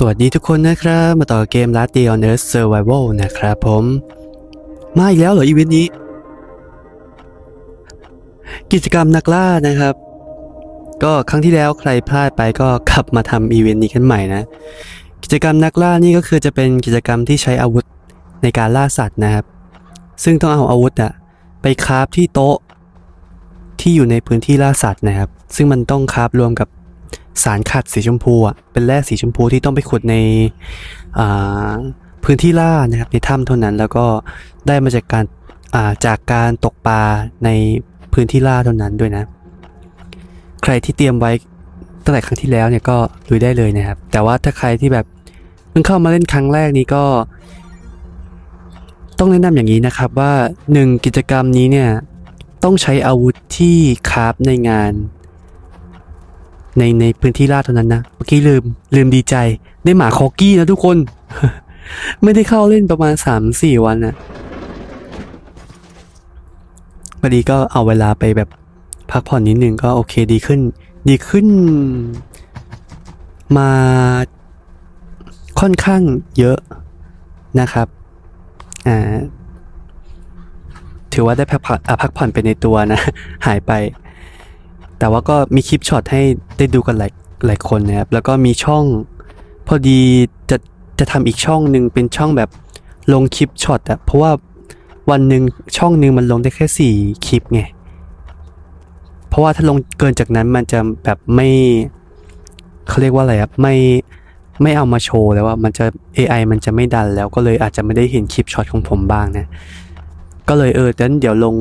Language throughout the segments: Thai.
สวัสดีทุกคนนะครับ มาต่อเกม Last Day on Earth Survival นะครับผม มาอีกแล้วเหรออีเวนต์นี้ กิจกรรมนักล่านะครับ ก็ครั้งที่แล้วใครพลาดไปก็กลับมาทำอีเวนต์นี้กันใหม่นะ กิจกรรมนักล่านี่ก็คือจะเป็นกิจกรรมที่ใช้อาวุธในการล่าสัตว์นะครับ ซึ่งต้องเอาอาวุธอะไปคราฟที่โต๊ะที่อยู่ในพื้นที่ล่าสัตว์นะครับ ซึ่งมันต้องคราฟรวมกับ สารขัดสีชมพูอะเป็นแร่สีชมพูที่ต้องไปขุดในอ่าพื้นที่ล่านะครับในถ้ำเท่านั้นแล้วก็ได้มาจากการอ่าจากการตกปลาในพื้นที่ล่าเท่านั้นด้วยนะ ใครที่เตรียมไว้ตั้งแต่ครั้งที่แล้วเนี่ยก็ลุยได้เลยนะครับ แต่ว่าถ้าใครที่แบบเพิ่งเข้ามาเล่นครั้งแรกนี้ก็ ต้องแนะนำอย่างนี้นะครับว่าหนึ่งกิจกรรมนี้เนี่ยต้องใช้อาวุธที่คราฟในงาน ในในพื้นที่ลาดเท่านั้นนะเมื่อกี้ลืมลืมดีใจได้หมาคอกี้นะทุกคน ไม่ได้เข้าเล่นประมาณสามสี่วันนะพอดีก็เอาเวลาไปแบบพักผ่อนนิดนึงก็โอเคดีขึ้น ดีขึ้น มาค่อนข้างเยอะนะครับ อ่า ถือว่าได้พักผ่อนพักผ่อนไปในตัวนะ หายไป แต่ว่าก็มีคลิปช็อตให้ได้ดูกันหลายหลายคนนะครับ แล้วก็มีช่อง พอดีจะจะทำอีกช่องหนึ่งเป็นช่องแบบลงคลิปช็อตอะเพราะว่าวันหนึ่งช่องหนึ่งมันลงได้แค่สี่คลิปไง เพราะว่าถ้าลงเกินจากนั้นมันจะแบบไม่เขาเรียกว่าอะไรอะไม่ไม่เอามาโชว์แล้วว่ามันจะ AI มันจะไม่ดันแล้วก็เลยอาจจะไม่ได้เห็นคลิปช็อตของผมบ้างนะ ก็เลยเออดังนั้นเดี๋ยวลง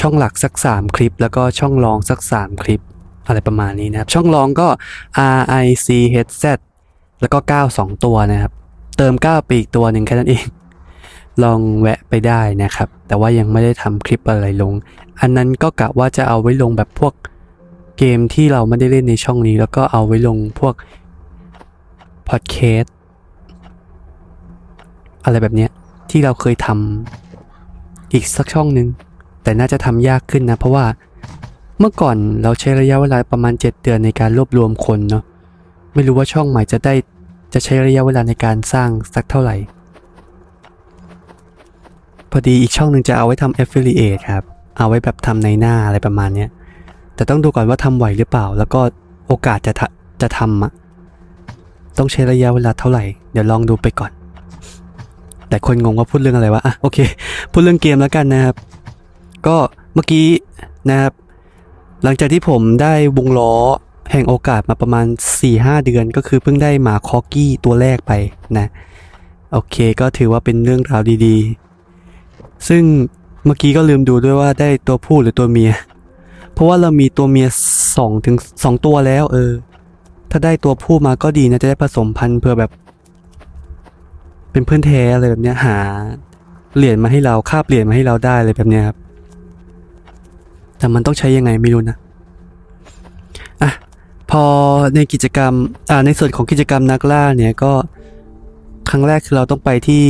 ช่องหลักสัก 3 คลิป แล้วก็ช่องรองสัก 3 คลิป อะไรประมาณนี้นะครับ ช่องรองก็ R I C H Z แล้วก็ 9 2 ตัวนะครับ เติม9ไปอีกตัวหนึ่งแค่นั้นเอง ลองแวะไปได้นะครับ แต่ว่ายังไม่ได้ทำคลิปอะไรลง อันนั้นก็กะว่าจะเอาไว้ลงแบบพวกเกมที่เราไม่ได้เล่นในช่องนี้ แล้วก็เอาไว้ลงพวกพอดแคสต์อะไรแบบเนี้ยที่เราเคยทำอีกสักช่องหนึ่ง แต่น่าจะทำยากขึ้นนะ เพราะว่าเมื่อก่อนเราใช้ระยะเวลาประมาณ 7 เดือนในการรวบรวมคนเนาะไม่รู้ว่าช่องใหม่จะได้จะใช้ระยะเวลาในการสร้างสักเท่าไหร่ พอดีอีกช่องหนึ่งจะเอาไว้ทำ affiliate ครับ เอาไว้แบบทำในหน้าอะไรประมาณเนี้ยแต่ต้องดูก่อนว่าทำไหวหรือเปล่า แล้วก็โอกาสจะทะจะทำอะต้องใช้ระยะเวลาเท่าไหร่ เดี๋ยวลองดูไปก่อน แต่คนงงว่าพูดเรื่องอะไรวะอะโอเค พูดเรื่องเกมแล้วกันนะครับ ก็เมื่อกี้นะครับ หลังจากที่ผมได้วงล้อแห่งโอกาสมาประมาณ 4-5 เดือน ก็คือเพิ่งได้หมาคอกี้ตัวแรกไปนะ โอเคก็ถือว่าเป็นเรื่องราวดีๆ ซึ่งเมื่อกี้ก็ลืมดูด้วยว่าได้ตัวผู้หรือตัวเมีย เพราะว่าเรามีตัวเมีย2ถึง2ตัวแล้ว เออ ถ้าได้ตัวผู้มาก็ดีนะจะได้ผสมพันธุ์เพื่อแบบ เป็นเพื่อนแท้อะไรแบบเนี้ยหาเหรียญมาให้เราคาบเหรียญมาให้เราได้อะไรแบบเนี้ยครับ แต่มันต้องใช้ยังไงไม่รู้นะอะพอในกิจกรรมอ่าในส่วนของกิจกรรมนักล่าเนี่ยก็ครั้งแรกคือเราต้องไปที่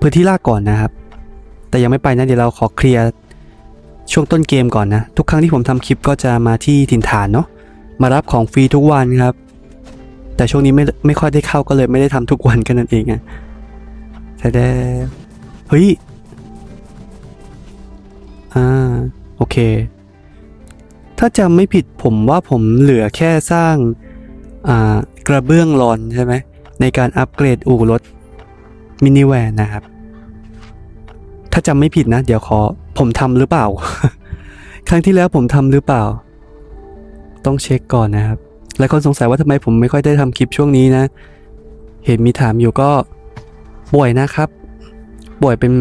พื้นที่ล่าก่อนนะครับ แต่ยังไม่ไปนะเดี๋ยวเราขอเคลียร์ช่วงต้นเกมก่อนนะ ทุกครั้งที่ผมทำคลิปก็จะมาที่ถิ่นฐานเนาะมารับของฟรีทุกวันครับ แต่ช่วงนี้ไม่ไม่ค่อยได้เข้าก็เลยไม่ได้ทำทุกวันกันนั่นเองอะแต่ได้เฮ้ย อ่า โอเค ถ้าจำไม่ผิดผมว่าผมเหลือแค่สร้าง อ่า กระเบื้องรอนใช่ไหม ในการอัปเกรดอู่รถมินิแวนนะครับ ถ้าจำไม่ผิดนะ เดี๋ยวขอ ผมทำหรือเปล่า ครั้งที่แล้วผมทำหรือเปล่า ต้องเช็คก่อนนะครับ หลายคนสงสัยว่าทำไมผมไม่ค่อยได้ทำคลิปช่วงนี้นะ เห็นมีถามอยู่ก็ป่วยนะครับ ป่วยเป็น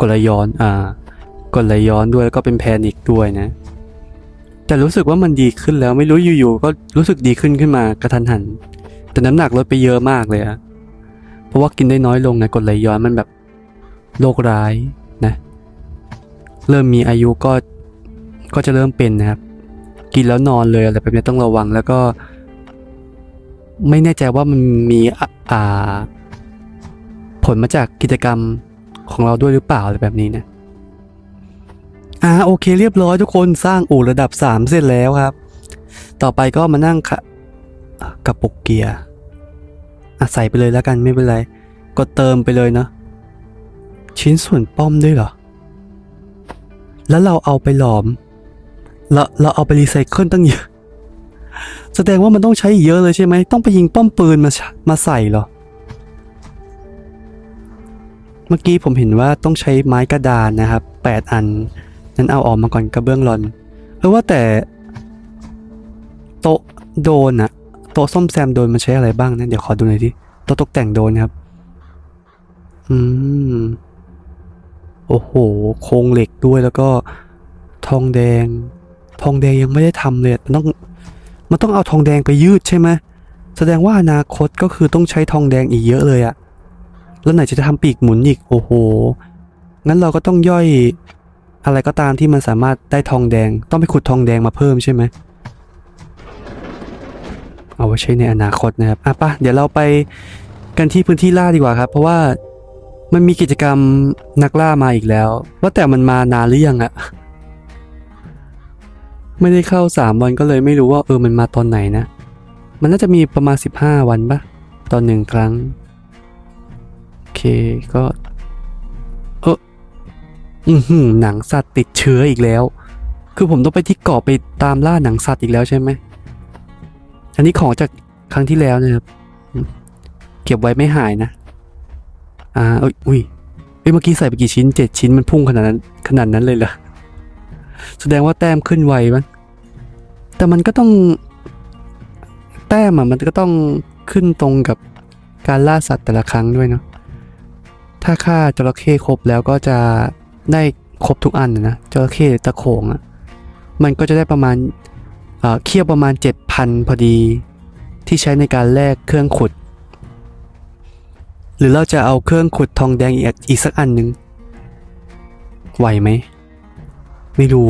กลย้อน อ่า กดไหลย้อนด้วยแล้วก็เป็นแพนิคด้วยนะ แต่รู้สึกว่ามันดีขึ้นแล้วไม่รู้อยู่ๆก็รู้สึกดีขึ้นขึ้นมากระทันหัน แต่น้ำหนักลดไปเยอะมากเลยอะเพราะว่ากินได้น้อยลงนะกดไหลย้อนมันแบบโรคร้ายนะ เริ่มมีอายุก็ก็จะเริ่มเป็นนะครับ กินแล้วนอนเลยอะไรแบบนี้ต้องระวังแล้วก็ ไม่แน่ใจว่ามันมีอ่าผลมาจากกิจกรรมของเราด้วยหรือเปล่าอะไรแบบนี้นะ อ่าโอเคเรียบร้อยทุกคนสร้างอู่ระดับ 3 เสร็จแล้วครับ ต่อไปก็มานั่งค่ะกระปุกเกียร์อใส่ไปเลยแล้วกันไม่เป็นไรก็เติมไปเลยเนาะชิ้นส่วนป้อมด้วยเหรอ แล้วเราเอาไปหลอม เราเราเอาไปรีไซเคิลตั้งเยอะ แสดงว่ามันต้องใช้เยอะเลยใช่ไหม ต้องไปยิงป้อมปืนมามาใส่เหรอ เมื่อกี้ผมเห็นว่าต้องใช้ไม้กระดานนะครับแปดอัน นั้นเอาออกมาก่อนกระเบื้องรอน เออว่าแต่ โต๊ะโดนอะโต๊ะส้มแซมโดนมันใช้อะไรบ้างนะเดี๋ยวขอดูหน่อยที่โต๊ะตกแต่งโดนครับ อืม โอ้โห โครงเหล็กด้วยแล้วก็ทองแดง ทองแดงยังไม่ได้ทำเลยมันต้อง มันต้องเอาทองแดงไปยืดใช่ไหมแสดงว่าอนาคตก็คือต้องใช้ทองแดงอีกเยอะเลยอะแล้วไหนจะทำปีกหมุนอีก โอ้โห งั้นเราก็ต้องย่อย อะไรก็ตามที่มันสามารถได้ทองแดง ต้องไปขุดทองแดงมาเพิ่มใช่ไหมเอาไว้ใช้ในอนาคตนะครับอะปะเดี๋ยวเราไปกันที่พื้นที่ล่าดีกว่าครับ เพราะว่ามันมีกิจกรรมนักล่ามาอีกแล้ว ว่าแต่มันมานานหรือยังอะไม่ได้เข้าสามวันก็เลยไม่รู้ว่าเออมันมาตอนไหนนะ มันน่าจะมีประมาณสิบห้าวันปะตอนหนึ่งครั้ง โอเคก็ อือหือหนังสัตว์ติดเชื้ออีกแล้ว คือผมต้องไปที่เกาะไปตามล่าหนังสัตว์อีกแล้วใช่ไหมอันนี้ของจากครั้งที่แล้วนะครับ เก็บไว้ไม่หายนะ อ่าอ,อุ้ยเอ้ยเมื่อกี้ใส่ไปกี่ชิ้นเจ็ดชิ้นมันพุ่งขนาดนั้นขนาดนั้นเลยเหรอแสดงว่าแต้มขึ้นไวมั้งแต่มันก็ต้อง แต้มอะมันก็ต้องขึ้นตรงกับการล่าสัตว์แต่ละครั้งด้วยเนาะถ้าฆ่าจระเข้ครบแล้วก็จะ ได้ครบทุกอันนะจระเข้หรือตะโขงอะมันก็จะได้ประมาณเคี่ยวประมาณ 7,000 พอดีที่ใช้ในการแลกเครื่องขุด หรือเราจะเอาเครื่องขุดทองแดงอีกอีกสักอันหนึ่งไหวไหมไม่รู้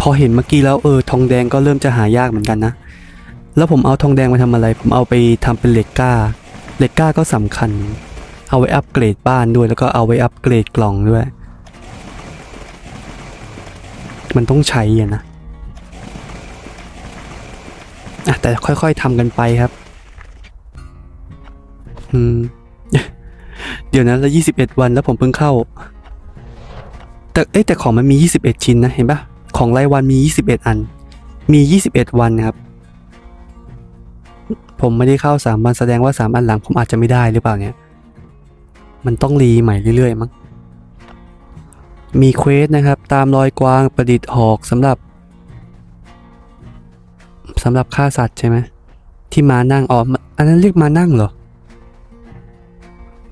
พอเห็นเมื่อกี้แล้วเออทองแดงก็เริ่มจะหายากเหมือนกันนะ แล้วผมเอาทองแดงมาทำอะไร ผมเอาไปทำเป็นเหล็กกล้าเหล็กกล้าก็สำคัญ เอาไว้อัปเกรดบ้านด้วยแล้วก็เอาไว้อัปเกรดกล่องด้วย มันต้องใช้อะนะอะแต่ค่อยๆทำกันไปครับ อืม เดี๋ยวนะแล้วยี่สิบเอ็ดวันแล้วผมเพิ่งเข้า แต่เอ้ยแต่ของมันมียี่สิบเอ็ดชิ้นนะเห็นปะของรายวันมียี่สิบเอ็ดอัน มียี่สิบเอ็ดวันครับ ผมไม่ได้เข้าสามวันแสดงว่าสามอันหลังผมอาจจะไม่ได้หรือเปล่าเนี่ย มันต้องรีใหม่เรื่อยๆมั้งมีเควสนะครับตามรอยกวางประดิษฐ์หอกสำหรับสำหรับฆ่าสัตว์ใช่ไหมที่มานั่งอ๋ออันนั้นเรียกมานั่งเหรอ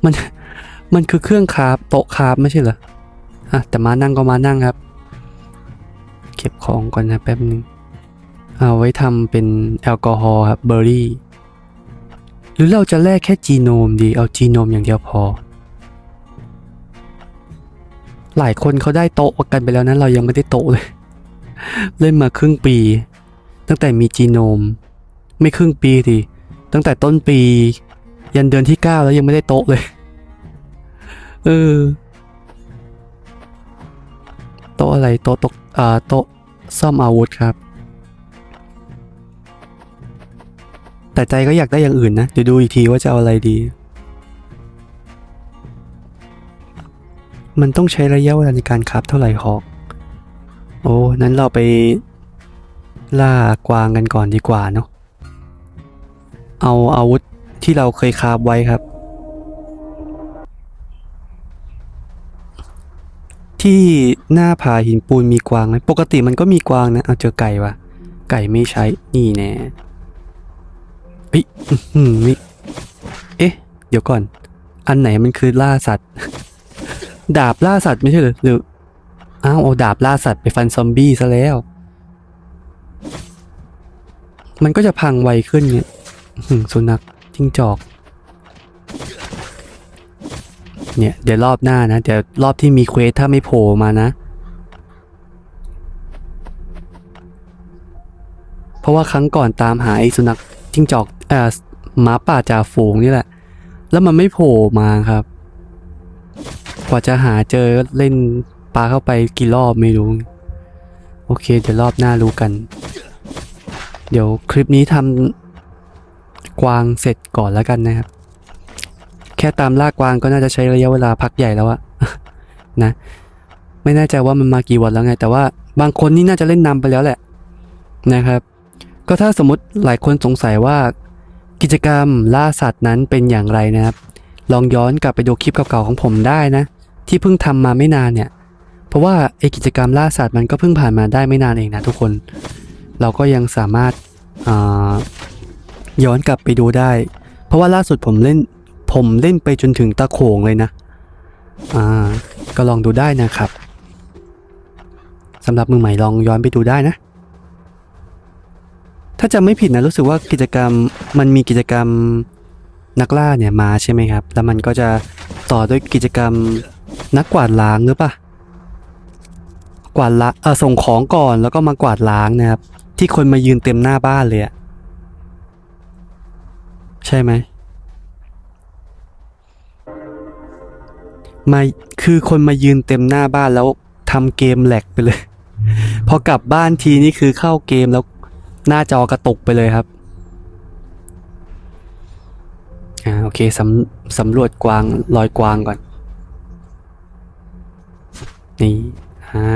มันมันคือเครื่องคราฟโต๊ะคราฟไม่ใช่เหรออะแต่มานั่งก็มานั่งครับ เก็บของก่อนนะแป๊บนึงเอาไว้ทำเป็นแอลกอฮอล์ครับเบอร์รี่ หรือเราจะแลกแค่จีโนมดีเอาจีโนมอย่างเดียวพอ หลายคนเขาได้โต๊ะกันไปแล้วนะเรายังไม่ได้โต๊ะเลย เล่นมาครึ่งปี ตั้งแต่มีจีโนม ไม่ครึ่งปีดิตั้งแต่ต้นปี ยันเดือนที่เก้าแล้วยังไม่ได้โต๊ะเลย เออ โต๊ะอะไรโต๊ะตกอ่าโต๊ะซ่อมอาวุธครับ แต่ใจก็อยากได้อย่างอื่นนะ เดี๋ยวดูอีกทีว่าจะเอาอะไรดี มันต้องใช้ระยะเวลาในการคราฟเท่าไหร่ฮอก โอ้นั้นเราไปล่ากวางกันก่อนดีกว่าเนาะ เอาอาวุธที่เราเคยคราฟไว้ครับ ที่หน้าผาหินปูนมีกวางไหมปกติมันก็มีกวางนะ เอาเจอไก่วะไก่ไม่ใช้ นี่แน่เอ้ยอื้อหือนี่เอ๊ะ เดี๋ยวก่อน อันไหนมันคือล่าสัตว์ ดาบล่าสัตว์ไม่ใช่หรอหรืออ้าวเอาดาบล่าสัตว์ไปฟันซอมบี้ซะแล้ว มันก็จะพังไวขึ้นเนี่ยสุนัขจิ้งจอก เนี่ย เดี๋ยวรอบหน้านะ เดี๋ยวรอบที่มีเควสถ้าไม่โผล่มานะ เพราะว่าครั้งก่อนตามหาไอ้สุนัขจิ้งจอกเอ่อหมาป่าจ่าฝูงนี่แหละ แล้วมันไม่โผล่มาครับ ว่าจะหาเจอเล่นปลาเข้าไปกี่รอบไม่รู้ โอเค เดี๋ยวรอบหน้ารู้กัน เดี๋ยวคลิปนี้ทำกวางเสร็จก่อนแล้วกันนะครับ แค่ตามล่ากวางก็น่าจะใช้ระยะเวลาพักใหญ่แล้วอะนะ ไม่แน่ใจว่ามันมากี่วันแล้วไง แต่ว่าบางคนนี่น่าจะเล่นนำไปแล้วแหละนะครับ ก็ถ้าสมมติหลายคนสงสัยว่ากิจกรรมล่าสัตว์นั้นเป็นอย่างไรนะครับ ลองย้อนกลับไปดูคลิปเก่าๆของผมได้นะ ที่เพิ่งทำมาไม่นานเนี่ย เพราะว่าไอกิจกรรมล่าสัตว์มันก็เพิ่งผ่านมาได้ไม่นานเองนะทุกคน เราก็ยังสามารถาย้อนกลับไปดูได้ เพราะว่าล่าสุดผมเล่นผมเล่นไปจนถึงตะโขงเลยนะ อ่า ก็ลองดูได้นะครับสำหรับมือใหม่ลองย้อนไปดูได้นะ ถ้าจำไม่ผิดนะรู้สึกว่ากิจกรรมมันมีกิจกรรมนักล่าเนี่ยมาใช่ไหมครับ แล้วมันก็จะต่อด้วยกิจกรรม นักกวาดล้างหรือปะกวาดล้างเออส่งของก่อนแล้วก็มากวาดล้างนะครับ ที่คนมายืนเต็มหน้าบ้านเลยอะใช่ไหมมาคือคนมายืนเต็มหน้าบ้านแล้วทำเกมแหลกไปเลย พอกลับบ้านทีนี่คือเข้าเกมแล้วหน้าจอกระตุกไปเลยครับอ่าโอเคสำสำรวจกวางรอยกวางก่อน นี่อ่า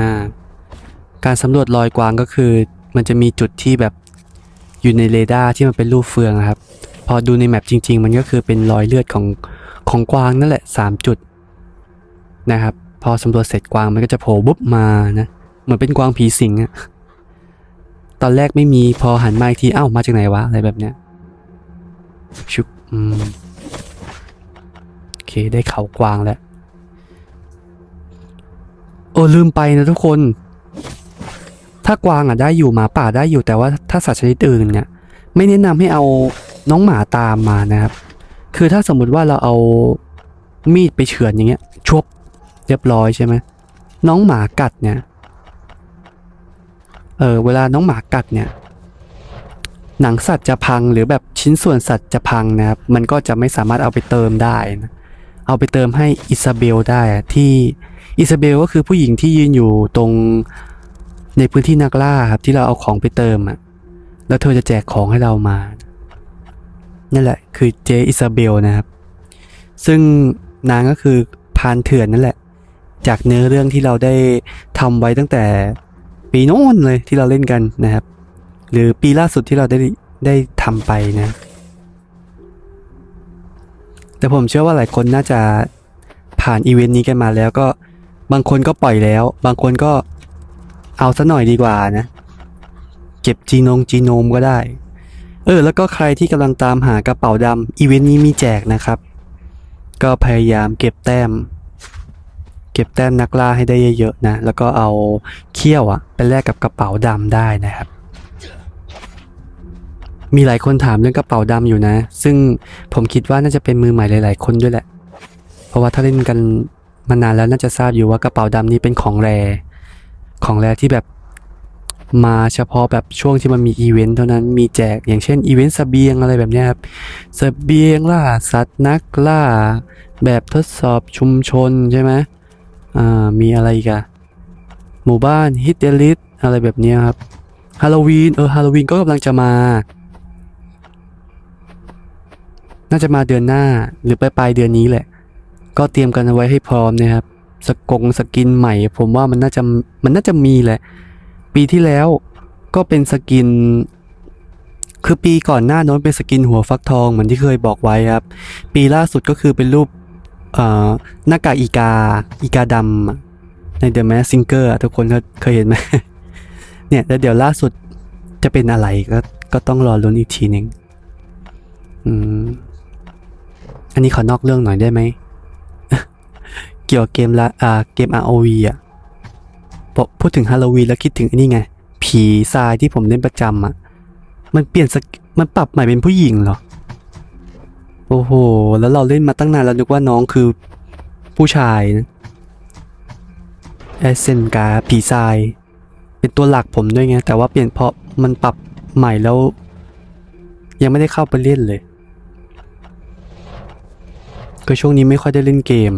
การสำรวจรอยกวางก็คือ มันจะมีจุดที่แบบอยู่ในเรดาร์ที่มันเป็นรูปเฟืองครับ พอดูในแมปจริง ๆ มันก็คือเป็นรอยเลือดของของกวางนั่นแหละสามจุดนะครับ พอสำรวจเสร็จกวางมันก็จะโผล่บุ๊บมานะเหมือนเป็นกวางผีสิงอะตอนแรกไม่มีพอหันมาอีกทีเอ้ามาจากไหนวะอะไรแบบเนี้ยชุบอืมโอเคได้เขากวางแล้ว อ้ลืมไปนะทุกคน ถ้ากวางอะได้อยู่หมาป่าได้อยู่แต่ว่าถ้าสัตว์ชนิดอื่นเนี่ย ไม่แนะนำให้เอาน้องหมาตามมานะครับ คือถ้าสมมุติว่าเราเอามีดไปเฉือนอย่างเงี้ยชบเรียบร้อยใช่ไหมน้องหมากัดเนี่ยเออเวลาน้องหมากัดเนี่ยหนังสัตว์จะพังหรือแบบชิ้นส่วนสัตว์จะพังนะครับ มันก็จะไม่สามารถเอาไปเติมได้นะเอาไปเติมให้อิซาเบลได้ที่ อิซาเบลก็คือผู้หญิงที่ยืนอยู่ตรงในพื้นที่นักล่าครับที่เราเอาของไปเติมอะ แล้วเธอจะแจกของให้เรามา นั่นแหละ คือเจอิซาเบลนะครับ ซึ่งนางก็คือพานเถื่อนนั่นแหละ จากเนื้อเรื่องที่เราได้ทำไว้ตั้งแต่ปีโน้นเลยที่เราเล่นกันนะครับ หรือปีล่าสุดที่เราได้ได้ทำไปนะ แต่ผมเชื่อว่าหลายคนน่าจะผ่านอีเวนต์นี้กันมาแล้วก็ บางคนก็ปล่อยแล้ว บางคนก็เอาซะหน่อยดีกว่านะ เก็บจีนงจีโนมก็ได้ เออ แล้วก็ใครที่กำลังตามหากระเป๋าดำอีเวนต์นี้มีแจกนะครับ ก็พยายามเก็บแต้ม เก็บแต้มนักล่าให้ได้เยอะๆนะ แล้วก็เอาเขี้ยวอะไปแลกกับกระเป๋าดำได้นะครับ มีหลายคนถามเรื่องกระเป๋าดำอยู่นะ ซึ่งผมคิดว่าน่าจะเป็นมือใหม่หลาย ๆ คนด้วยแหละ เพราะว่าถ้าเล่นกัน มานานแล้วน่าจะทราบอยู่ว่ากระเป๋าดำนี้เป็นของแรของแรที่แบบมาเฉพาะแบบช่วงที่มันมีอีเวนต์เท่านั้นมีแจกอย่างเช่นอีเวนต์เสบียงอะไรแบบนี้ครับเสบียงล่าสัตว์นักล่า แบบทดสอบชุมชนใช่ไหมอ่ามีอะไรกอะหมู่บ้านฮิตเดลิสอะไรแบบนี้ครับฮาโลวีนเออฮาโลวีนก็กำลังจะมา น่าจะมาเดือนหน้าหรือปลายปลายเดือนนี้แหละ ก็เตรียมกันเอาไว้ให้พร้อมนะครับสกงสกินใหม่ ผมว่ามันน่าจะมันน่าจะมีแหละ ปีที่แล้วก็เป็นสกิน คือปีก่อนหน้าน้นเป็นสกินหัวฟักทองเหมือนที่เคยบอกไว้ครับ ปีล่าสุดก็คือเป็นรูปหน้ากากอีกาอีกาดำใน The Mask Singer อะทุกคนเคยเคยเห็นไหมเนี่ยแล้วเดี๋ยวล่าสุดจะเป็นอะไรก็ก็ต้องรอลุ้นอีกทีหนึ่งอืม อันนี้ขอนอกเรื่องหน่อยได้ไหม เกี่ยวกับเกมละอ่าเกม ROV อะพอพูดถึงฮาโลวีนแล้วคิดถึงไอันนี้ไง ผีทรายที่ผมเล่นประจำอะ มันเปลี่ยนสกมันปรับใหม่เป็นผู้หญิงเหรอ โอ้โห แล้วเราเล่นมาตั้งนานแล้วนึกว่าน้องคือผู้ชายนะแอสเซนกาผีทราย เป็นตัวหลักผมด้วยไง แต่ว่าเปลี่ยนเพราะมันปรับใหม่แล้ว ยังไม่ได้เข้าไปเล่นเลย ก็ช่วงนี้ไม่ค่อยได้เล่นเกม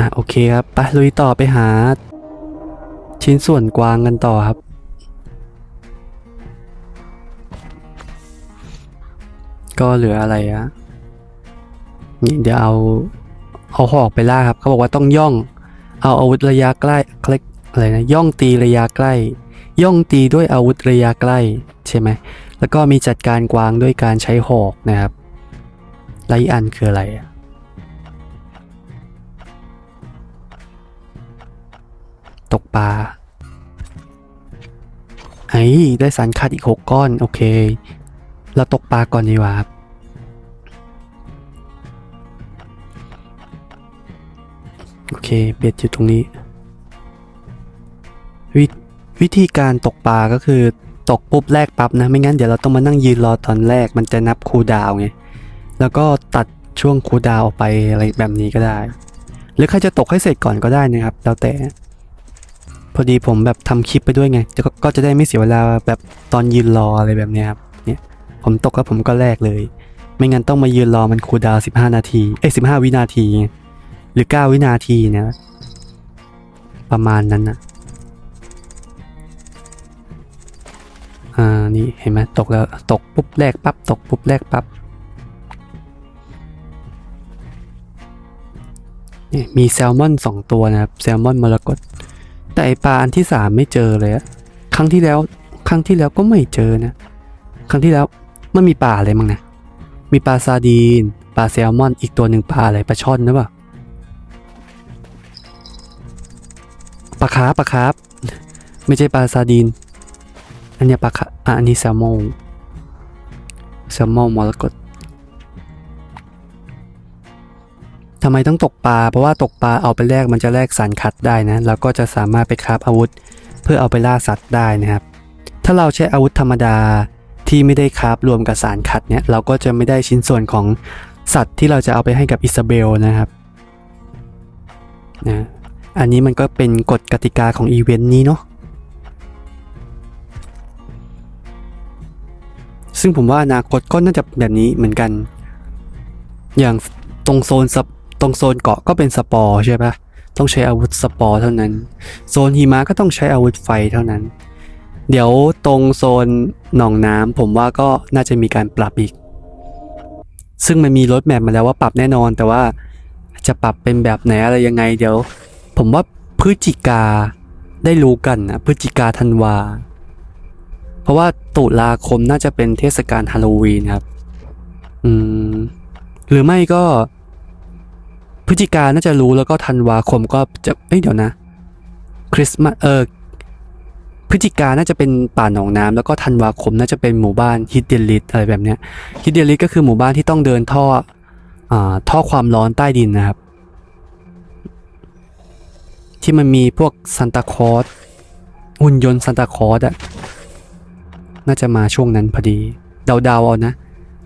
อะโอเคครับไปลุยต่อไปหา ชิ้นส่วนกวางกันต่อครับ ก็เหลืออะไรอะนี่เดี๋ยวเอาเอาหอกไปล่าครับเขาบอกว่าต้องย่อง เอาอาวุธระยะใกล้คลิกอะไรนะย่องตีระยะใกล้ ย่องตีด้วยอาวุธระยะใกล้ใช่ไหมแล้วก็มีจัดการกวางด้วยการใช้หอกนะครับไลอันคืออะไรอะ ตกปลาไอ้ได้สันคัดอีกหกก้อน โอเค เราตกปลาก่อนดีกว่าโอเคเบ็ดอยู่ตรงนี้ววิธีการตกปลาก็คือตกปุ๊บแรกปั๊บนะ ไม่งั้นเดี๋ยวเราต้องมานั่งยืนรอตอนแรกมันจะนับคูดาวไง แล้วก็ตัดช่วงคูดาวออกไปอะไรแบบนี้ก็ได้ หรือใครจะตกให้เสร็จก่อนก็ได้นะครับ แล้วแต่ พอดีผมแบบทำคลิปไปด้วยไงจะก็ก็จะได้ไม่เสียเวลาแบบตอนยืนรออะไรแบบนี้ครับเนี่ยผมตกแล้วผมก็แลกเลย ไม่งั้นต้องมายืนรอมันคูดาวน์15นาทีเอ้ย15วินาที หรือ9วินาทีเนี่ยประมาณนั้นนะอ่านี่เห็นไหมตกแล้วตกปุ๊บแรกปั๊บตกปุ๊บแรกปั๊บนี่มีแซลมอนสองตัวนะครับแซลมอนมรกต แต่ปลาอันที่สามไม่เจอเลยอะครั้งที่แล้ว ครั้งที่แล้วก็ไม่เจอนะ ครั้งที่แล้วมันมีปลาอะไรมั้งนะ มีปลาซาดีน ปลาแซลมอน อีกตัวหนึ่งปลาอะไรปลาช่อนหรือเปล่าปลาคาร์ปลาคาร์ไม่ใช่ปลาซาดีน อันนี้ปลาคาอันนี้แซลมอนแซลมอนมรกต ทำไมต้องตกปลา เพราะว่าตกปลาเอาไปแลกมันจะแลกสารคัดได้นะ แล้วก็จะสามารถไปคราฟอาวุธ เพื่อเอาไปล่าสัตว์ได้นะครับ ถ้าเราใช้อาวุธธรรมดาที่ไม่ได้คราฟรวมกับสารคัดเนี่ย เราก็จะไม่ได้ชิ้นส่วนของสัตว์ที่เราจะเอาไปให้กับอิซาเบลนะครับนะอันนี้มันก็เป็นกฎกติกาของอีเวนต์นี้เนาะ ซึ่งผมว่าอนาคตก็น่าจะแบบนี้เหมือนกัน อย่างตรงโซนส ตรงโซนเกาะก็เป็นสปอร์ใช่ปะต้องใช้อาวุธสปอร์เท่านั้น โซนหิมะก็ต้องใช้อาวุธไฟเท่านั้น เดี๋ยวตรงโซนหนองน้ำผมว่าก็น่าจะมีการปรับอีก ซึ่งมันมีรถแมพมาแล้วว่าปรับแน่นอน แต่ว่าจะปรับเป็นแบบไหนอะไรยังไง เดี๋ยว ผมว่าพฤศจิกาได้รู้กันนะพฤศจิกาธันวา เพราะว่าตุลาคมน่าจะเป็นเทศกาลฮาโลวีนครับ อืม หรือไม่ก็ พฤศจิกาน่าจะรู้แล้วก็ธันวาคมก็จะเอ้ยเดี๋ยวนะคริสต์มาสเออพฤศจิกาน่าจะเป็นป่าหนองน้ำแล้วก็ธันวาคมน่าจะเป็นหมู่บ้านฮิดเดลิตอะไรแบบเนี้ยฮิดเดลิตก็คือหมู่บ้านที่ต้องเดินท่ออ่าท่อความร้อนใต้ดินนะครับ ที่มันมีพวกซันตาคลอสหุ่นยนต์ซันตาคลอสอะน่าจะมาช่วงนั้นพอดี เดาๆเอานะ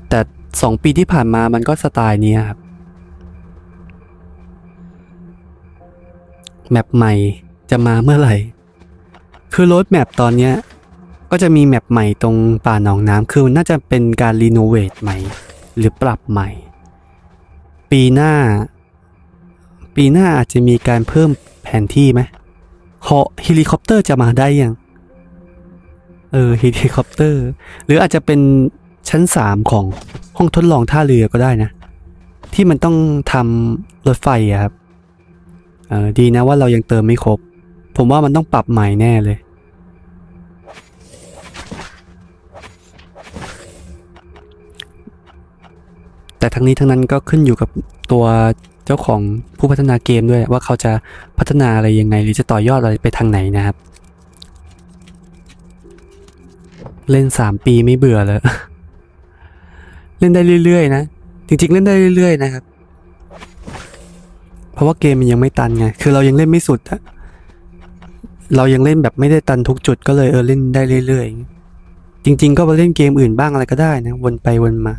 แต่สองปีที่ผ่านมามันก็สไตล์เนี้ยครับ แมปใหม่จะมาเมื่อไหร่ คือรถแมปตอนเนี้ยก็จะมีแมปใหม่ตรงป่าหนองน้ำคือน่าจะเป็นการรีโนเวทใหม่ หรือปรับใหม่ ปีหน้า ปีหน้าอาจจะมีการเพิ่มแผนที่ไหมเหาะเฮลิคอปเตอร์จะมาได้ยัง เออเฮลิคอปเตอร์ หรืออาจจะเป็นชั้นสามของห้องทดลองท่าเรือก็ได้นะ ที่มันต้องทำรถไฟอะครับ ออดีนะว่าเรายังเติมไม่ครบ ผมว่ามันต้องปรับใหม่แน่เลย แต่ทั้งนี้ทั้งนั้นก็ขึ้นอยู่กับตัวเจ้าของผู้พัฒนาเกมด้วยว่าเขาจะพัฒนาอะไรยังไง หรือจะต่อยอดอะไรไปทางไหนนะครับ เล่นสามปีไม่เบื่อเลย เล่นได้เรื่อยๆนะ จริงๆ เล่นได้เรื่อยๆนะครับ เพราะว่าเกมมันยังไม่ตันไง คือเรายังเล่นไม่สุดอะเรายังเล่นแบบไม่ได้ตันทุกจุดก็เลยเออเล่นได้เรื่อยๆ จริง ๆ ก็ไปเล่นเกมอื่นบ้างอะไรก็ได้นะ วนไปวนมา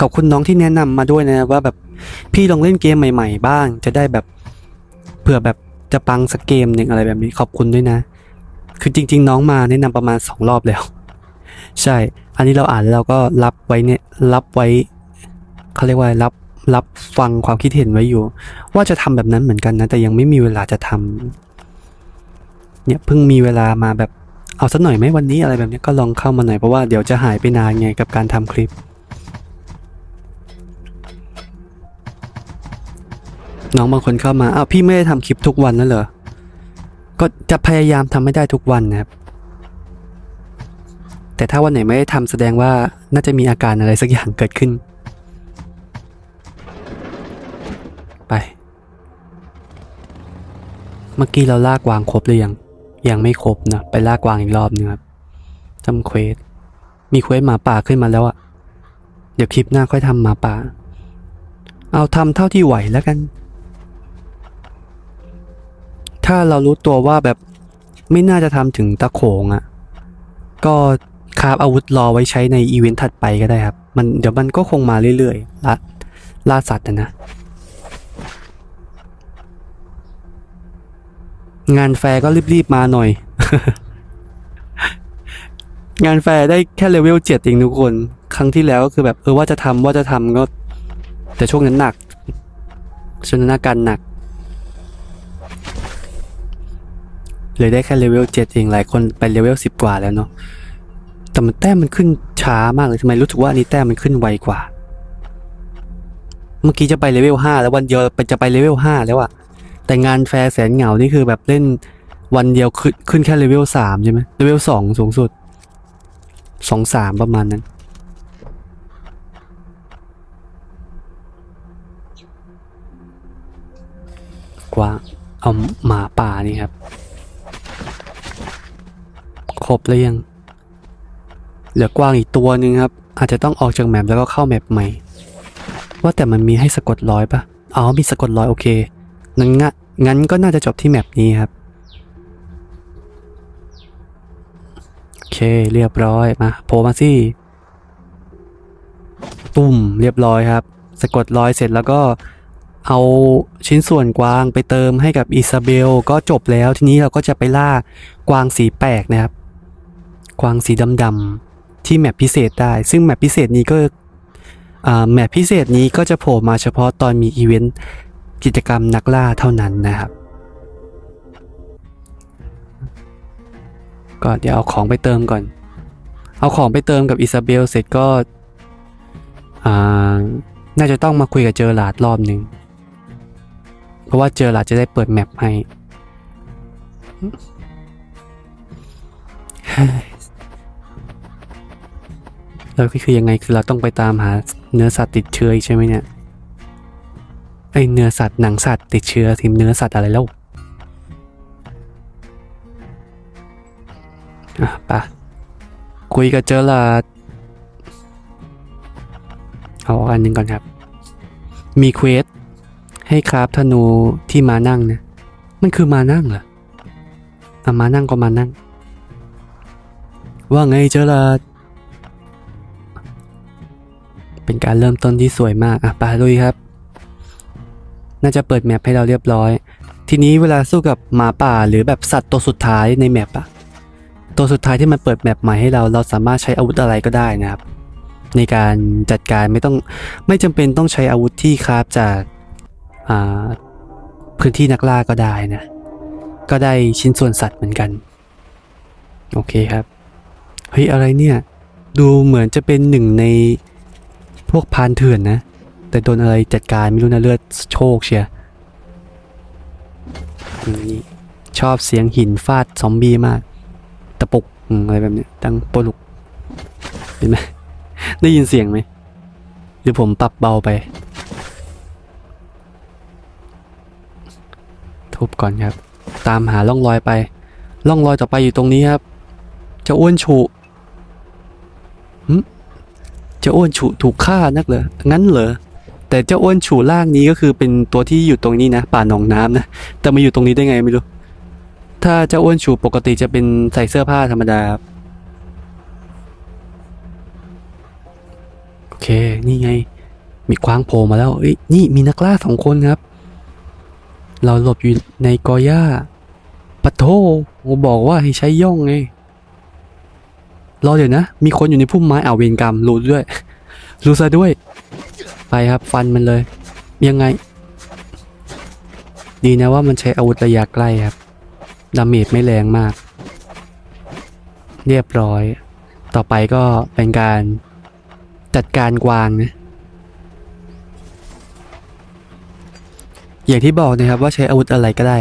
ขอบคุณน้องที่แนะนำมาด้วยนะว่าแบบพี่ลองเล่นเกมใหม่ ๆ บ้าง จะได้แบบเผื่อแบบจะปังสักเกมหนึ่งอะไรแบบนี้ขอบคุณด้วยนะ คือจริง ๆ น้องมาแนะนำประมาณสองรอบแล้ว ใช่ อันนี้เราอ่านแล้วเราก็รับไว้เนี่ยรับไว้เขาเรียกว่ารับรับฟังความคิดเห็นไว้อยู่ ว่าจะทำแบบนั้นเหมือนกันนะ แต่ยังไม่มีเวลาจะทเนี่ยเพิ่งมีเวลามาแบบเอาสักหน่อยไหมวันนี้อะไรแบบนี้ก็ลองเข้ามาหน่อยเพราะว่าเดี๋ยวจะหายไปนานไงกับการทำคลิป น้องบางคนเข้ามาอ้าวพี่ไม่ได้ทำคลิปทุกวันแล้วเหรอก็จะพยายามทำให้ได้ทุกวันนะครับ แต่ถ้าวันไหนไม่ได้ทำแสดงว่าน่าจะมีอาการอะไรสักอย่างเกิดขึ้น ไป เมื่อกี้เราลากวางครบหรือยัง ยังไม่ครบนะ ไปลากวางอีกรอบนึงครับทำเควส มีเควสหมาป่าขึ้นมาแล้วอะเดี๋ยวคลิปหน้าค่อยทำหมาป่า เอาทำเท่าที่ไหวแล้วกัน ถ้าเรารู้ตัวว่าแบบไม่น่าจะทำถึงตะโขงอะก็ คาบอาวุธรอไว้ใช้ในอีเวนต์ถัดไปก็ได้ครับ มันเดี๋ยวมันก็คงมาเรื่อยๆล่าล่าสัตว์นะนะ งานแฟร์ก็รีบๆมาหน่อย งานแฟร์ได้แค่เลเวลเจ็ดเองทุกคน ครั้งที่แล้วก็คือแบบเออว่าจะทำว่าจะทำก็ แต่ช่วงนั้นหนักช่วงนั้นอาการหนัก เลยได้แค่เลเวลเจ็ดเองหลายคนไปเลเวลสิบกว่าแล้วเนาะ แต่มันแต้มมันขึ้นช้ามากเลยทำไมรู้สึกว่าอันนี้แต้มมันขึ้นไวกว่า เมื่อกี้จะไปเลเวลห้าแล้ววันเดียวไปจะไปเลเวลห้าแล้วอะแต่งานแฟร์แสนเหงานี่คือแบบเล่นวันเดียวขึ้นขึ้นแค่เลเวลสามใช่ไหมเลเวลสองสูงสุดสองสามประมาณนั้นกว่าเอาหมาป่านี่ครับ ครบแล้วยัง เหลือกวางอีกตัวหนึ่งครับ อาจจะต้องออกจากแมปแล้วก็เข้าแมปใหม่ ว่าแต่มันมีให้สะกดร้อยปะอ๋อมีสะกดร้อยโอเคงั้นงะงั้นก็น่าจะจบที่แมปนี้ครับโอเคเรียบร้อยมาโผล่มาสิตุ่มเรียบร้อยครับ สะกดรอยเสร็จแล้วก็เอาชิ้นส่วนกวางไปเติมให้กับอิซาเบลก็จบแล้วทีนี้เราก็จะไปล่ากวางสีแปลกนะครับ กวางสีดำๆ ที่แมปพิเศษได้ ซึ่งแมปพิเศษนี้ก็แมปพิเศษนี้ก็จะโผล่มาเฉพาะตอนมีอีเวนต์กิจกรรมนักล่าเท่านั้นนะครับ ก็เดี๋ยวเอาของไปเติมก่อน เอาของไปเติมกับอิซาเบลเสร็จก็อาน่าจะต้องมาคุยกับเจอหลาดรอบหนึ่งเพราะว่าเจอหลาดจะได้เปิดแมปให้ แล้วก็คือยังไงคือเราต้องไปตามหาเนื้อสัตว์ติดเชื้อใช่ไหมเนี่ยไอเนื้อสัตว์หนังสัตว์ติดเชื้อทีมเนื้อสัตว์อะไรแล้วอะปะคุยกับเจอลาดเอาอันหนึ่งก่อนครับ มีเควสให้คราฟธนูที่มานั่งนะมันคือมานั่งเหรออะมานั่งก็มานั่ง ว่าไงเจอลาด เป็นการเริ่มต้นที่สวยมากอะไปลุยครับ น่าจะเปิดแมปให้เราเรียบร้อย ทีนี้เวลาสู้กับหมาป่าหรือแบบสัตว์ตัวสุดท้ายในแมปอะตัวสุดท้ายที่มันเปิดแมปใหม่ให้เราเราสามารถใช้อาวุธอะไรก็ได้นะครับ ในการจัดการไม่ต้องไม่จำเป็นต้องใช้อาวุธที่คราฟจากอ่าพื้นที่นักล่าก็ได้นะ ก็ได้ชิ้นส่วนสัตว์เหมือนกัน โอเคครับ เฮ้ย อะไรเนี่ย ดูเหมือนจะเป็นหนึ่งใน พวกพานเถื่อนนะ แต่โดนอะไรจัดการไม่รู้นะเลือดโชคเชียนี่ชอบเสียงหินฟาดซอมบี้มาก ตะปุกอะไรแบบนี้ยดังปลุกเห็นไหมได้ยินเสียงไหมหรือผมปรับเบาไป ทุบก่อนครับ ตามหาล่องรอยไป ล่องรอยต่อไปอยู่ตรงนี้ครับ จะอ้วนฉุหึ จ้าอ้วนฉุถูกฆ่านักเหรองั้นเหรอแต่เจ้าอ้วนฉุล่างนี้ก็คือเป็นตัวที่อยู่ตรงนี้นะ ป่าหนองน้ำนะแต่มาอยู่ตรงนี้ได้ไงไม่รู้ ถ้าเจ้าอ้วนฉุปกติจะเป็นใส่เสื้อผ้าธรรมดาโอเคนี่ไง มีควางโผล่มาแล้วเอ้ยนี่มีนักล่าสองคนครับ เราหลบอยู่ในกอหญ้าปะโทโอบอกว่าให้ใช้ย่องไง รอเดี๋ยวนะ มีคนอยู่ในพุ่มไม้อ่าวเวรกรรมรู้ด้วย รู้ซะด้วย ไปครับฟันมันเลย ยังไง ดีนะว่ามันใช้อาวุธระยะใกล้ครับ ดาเมจไม่แรงมาก เรียบร้อย ต่อไปก็เป็นการจัดการกวางนะอย่างที่บอกนะครับว่าใช้อาวุธอะไรก็ได้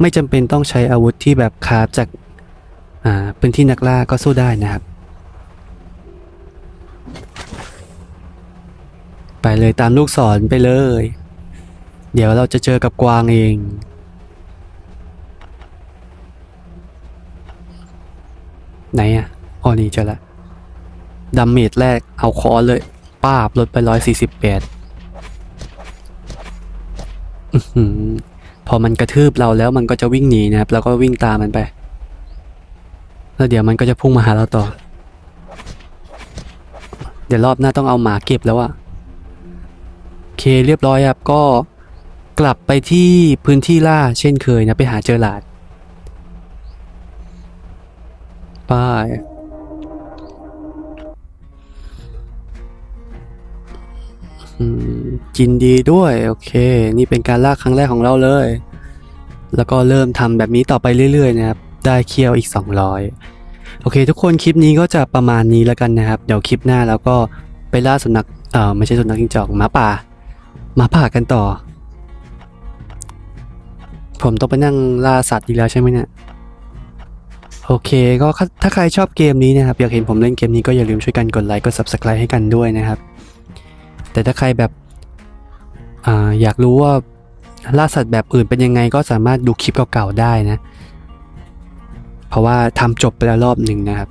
ไม่จำเป็นต้องใช้อาวุธที่แบบคราฟจาก พื้นที่นักล่าก็สู้ได้นะครับ ไปเลยตามลูกศรไปเลย เดี๋ยวเราจะเจอกับกวางเอง ไหนอะอ๋อนี่เจอละดัมเมจแรกเอาคอเลยป้าบลดไปร้อยสี่สิบแปดพอมันกระทืบเราแล้วมันก็จะวิ่งหนีนะครับ แล้วก็วิ่งตามมันไป แล้วเดี๋ยวมันก็จะพุ่งมาหาเราต่อ เดี๋ยวรอบหน้าต้องเอาหมาเก็บแล้วอะโอเคเรียบร้อยครับก็กลับไปที่พื้นที่ล่าเช่นเคยนะไปหาเจอหลาดไปอืมจินดีด้วยโอเค นี่เป็นการล่าครั้งแรกของเราเลย แล้วก็เริ่มทำแบบนี้ต่อไปเรื่อยๆนะครับ ได้เคี่ยวอีก 200 โอเค ทุกคนคลิปนี้ก็จะประมาณนี้แล้วกันนะครับ เดี๋ยวคลิปหน้าแล้วก็ไปล่าสุนัขเออไม่ใช่สุนัขจิ้งจอกหมาป่าหมาป่ากันต่อ ผมต้องไปนั่งล่าสัตว์อีกแล้วใช่ไหมเนี่ยโอเคก็ถ้าใครชอบเกมนี้นะครับ อยากเห็นผมเล่นเกมนี้ก็อย่าลืมช่วยกันกดไลค์กด subscribe ให้กันด้วยนะครับ แต่ถ้าใครแบบอ่าอยากรู้ว่าล่าสัตว์แบบอื่นเป็นยังไงก็สามารถดูคลิปเก่าๆได้นะ เพราะว่าทำจบไปแล้วรอบหนึ่งนะครับ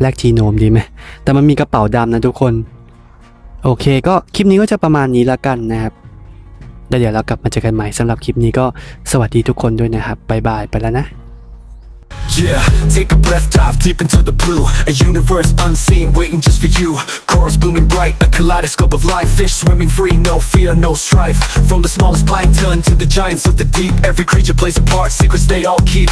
แลกทีโนมดีไหม แต่มันมีกระเป๋าดำนะทุกคน โอเค ก็คลิปนี้ก็จะประมาณนี้ละกันนะครับเดี๋ยวเรากลับมาเจอกันใหม่สำหรับคลิปนี้ก็สวัสดีทุกคนด้วยนะครับบายบายไปแล้วนะ Yeah, take a breath, dive deep into the blue A universe unseen, waiting just for you Chorus blooming bright, a kaleidoscope of life Fish swimming free, no fear, no strife From the smallest plankton to the giants of the deep Every creature plays a part, secrets they all keep